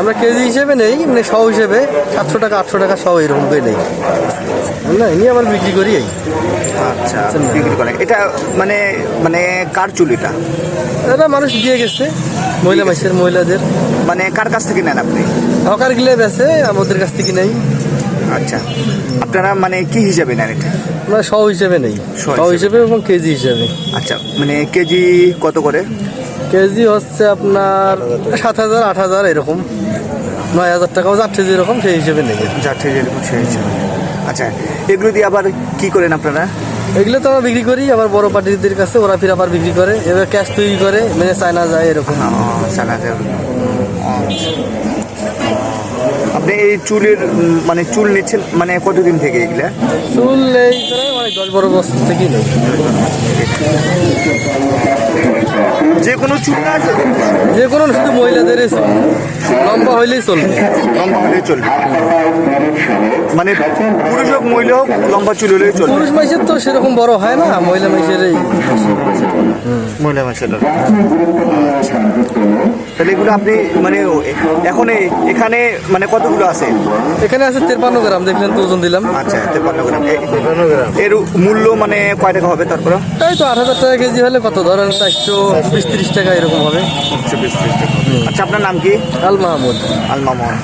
আমরা কেজি হিসেবে নেই মানে শ হিসেবে। সাতশো টাকা আটশো টাকা সব এরকম করে নেই। না এমনি আবার বিক্রি করি এই। আচ্ছা বিক্রি করেন এটা মানে মানে কার চুল এটা? মানুষ দিয়ে গেছে মহিলা মাসের মহিলাদের। মানে কার কাছ থেকে নেন আপনি? হকার গিলে বেছে আমাদের কাছ থেকে নেই। আচ্ছা আপনারা মানে কি হিসাবে নেন এটা? আমরা শ হিসেবে নেই। শ হিসেবে এবং কেজি হিসেবে। আচ্ছা মানে কেজি কত করে? কেজি হচ্ছে আপনার সাত হাজার আট হাজার এরকম। নয় হাজার টাকা চার কেজি এরকম সেই হিসেবে নেই যাচ্ছে যেরকম সেই হিসাবে আচ্ছা এগুলো দিয়ে আবার কি করেন আপনারা? এগুলো তো আমরা বিক্রি করি আবার বড় পার্টিদের কাছে ওরা ফির আবার বিক্রি করে এবার ক্যাশ তৈরি করে মানে চায়না যায় এরকম। সানা দেব। ও, আপনি এই চুলের মানে চুল নিচ্ছেন মানে কতদিন থেকে এগুলা? চুল এই করে মানে দশ বারো বছর থেকেই নেই। যে কোনো শুধু মহিলাদেরই চুল লম্বা হইলেই চলবে। লম্বা হইলেই চলবে। মানে পুরুষ হোক মহিলা হোক লম্বা চুল হলেই চলবে। পুরুষ মাইসের তো সেরকম বড় হয় না মহিলা মাইসের এই। মহিলা মাসের তাহলে এগুলো আপনি মানে এখন এখানে মানে কতগুলো আছে? এখানে আছে তেপান্ন গ্রাম দেখলেন তো ওজন দিলাম। আচ্ছা তেপান্ন গ্রাম। গ্রাম। এর মূল্য মানে কয় টাকা হবে তারপরে? তাই তো আট হাজার টাকা কেজি হলে কত? ধরেন চারশো বিশ তিরিশ টাকা এরকম হবে। আচ্ছা আপনার নাম কি? আল মাহমুদ। আল মোহন